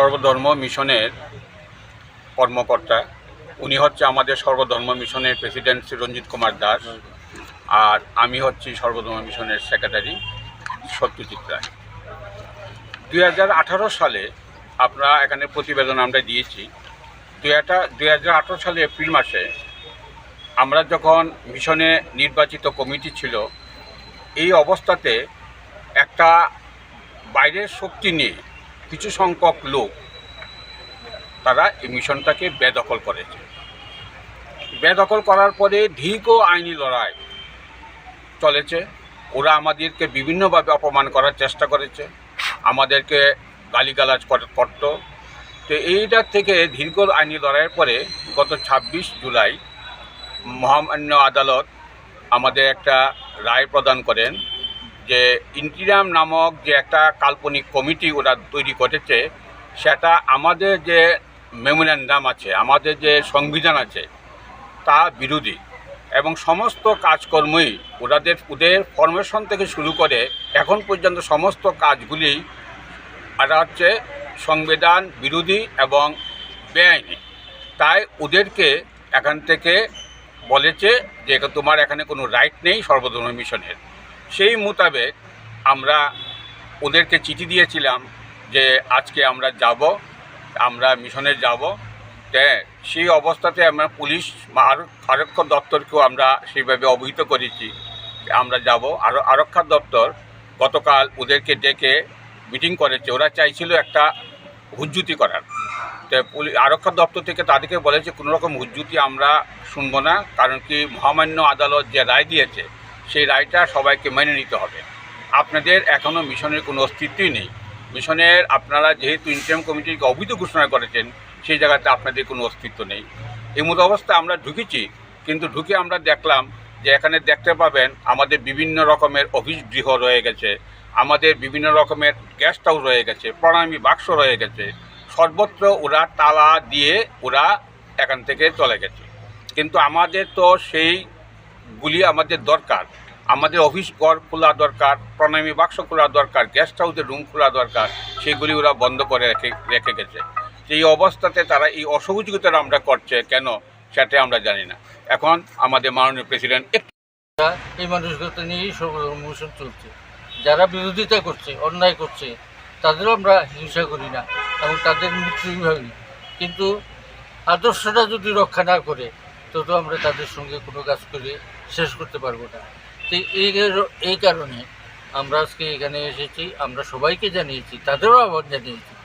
সর্বধর্ম মিশনের কর্মকর্তা। উনি হচ্ছে আমাদের সর্বধর্ম মিশনের প্রেসিডেন্ট শ্রী রঞ্জিত কুমার দাস আর আমি হচ্ছি সর্বধর্ম মিশনের সেক্রেটারি সত্যজিৎ রায়। দুই হাজার আঠারো সালে আপনারা এখানে প্রতিবেদন আমরা দিয়েছি। দুই হাজার সালে এপ্রিল মাসে আমরা যখন মিশনে নির্বাচিত কমিটি ছিল, এই অবস্থাতে একটা বাইরের শক্তি নিয়ে কিছু সংখ্যক লোক তারা এই মিশনটাকে বেদখল করেছে বেদখল করার পরে দীর্ঘ আইনি লড়াই চলেছে। ওরা আমাদেরকে বিভিন্নভাবে অপমান করার চেষ্টা করেছে। আমাদেরকে গালিগালাজ কর- করত। তো এইটার থেকে দীর্ঘ আইনি লড়াইয়ের পরে গত ছাব্বিশ জুলাই মহামান্য আদালত আমাদের একটা রায় প্রদান করেন যে ইন্টিরাম নামক যে একটা কাল্পনিক কমিটি ওরা তৈরি করেছে, সেটা আমাদের যে মেমোরেন্ডাম আছে, আমাদের যে সংবিধান আছে, তা বিরোধী। এবং সমস্ত কাজকর্মই ওনাদের ওদের ফরমেশন থেকে শুরু করে এখন পর্যন্ত সমস্ত কাজগুলি এটা হচ্ছে সংবিধান বিরোধী এবং বেআইনি। তাই ওদেরকে এখান থেকে বলেছে যে তোমার এখানে কোনো রাইট নেই সর্বধর্ম মিশনের। সেই মোতাবেক আমরা ওদেরকে চিঠি দিয়েছিলাম যে আজকে আমরা যাব, আমরা মিশনে যাব। সেই অবস্থাতে আমরা পুলিশ আরক্ষা দপ্তরকেও আমরা সেইভাবে অবহিত করেছি আমরা যাব। আর, আরক্ষা দপ্তর গতকাল ওদেরকে ডেকে মিটিং করেছে। ওরা চাইছিল একটা হুজ্জুতি করার। তো পুলি, আরক্ষা দপ্তর থেকে তাদেরকে বলেছে, কোনো রকম হুজ্জুতি আমরা শুনব না। কারণ কি মহামান্য আদালত যে রায় দিয়েছে সেই রায়টা সবাইকে মেনে নিতে হবে। আপনাদের এখনও মিশনের কোনো অস্তিত্বই নেই। মিশনের আপনারা যেহেতু ইন্টারিম কমিটিকে অবৈধ ঘোষণা করেছেন, সেই জায়গাতে আপনাদের কোনো অস্তিত্ব নেই। এই মতো অবস্থা আমরা ঢুকেছি, কিন্তু ঢুকে আমরা দেখলাম যে এখানে দেখতে পাবেন আমাদের বিভিন্ন রকমের অফিস গৃহ রয়ে গেছে, আমাদের বিভিন্ন রকমের গেস্ট হাউস রয়ে গেছে, প্রণামী বাক্স রয়ে গেছে, সর্বত্র ওরা তালা দিয়ে ওরা এখান থেকে চলে গেছে। কিন্তু আমাদের তো সেইগুলি আমাদের দরকার। আমাদের অফিস ঘর খোলা দরকার, প্রণামী বাক্স খোলা দরকার গেস্ট হাউসের রুম খোলা দরকার, সেগুলি ওরা বন্ধ করে রেখে রেখে গেছে। এই অবস্থাতে তারা এই অসহযোগিতাটা আমরা করছে, কেন সেটা আমরা জানি না। এখন আমাদের মাননীয় প্রেসিডেন্ট একটু এই মানুষগুলো নিয়েই সর্বমোশন চলছে। যারা বিরোধিতা করছে, অন্যায় করছে, তাদেরও আমরা হিংসা করি না এবং তাদের মৃত্যুই ভাবি কিন্তু আদর্শটা যদি রক্ষা না করে তো তো আমরা তাদের সঙ্গে কোনো কাজ করে শেষ করতে পারব না। তো এই এই কারণে আমরা আজকে এখানে এসেছি, আমরা সবাইকে জানিয়েছি, তাদেরও আহ্বান জানিয়েছি।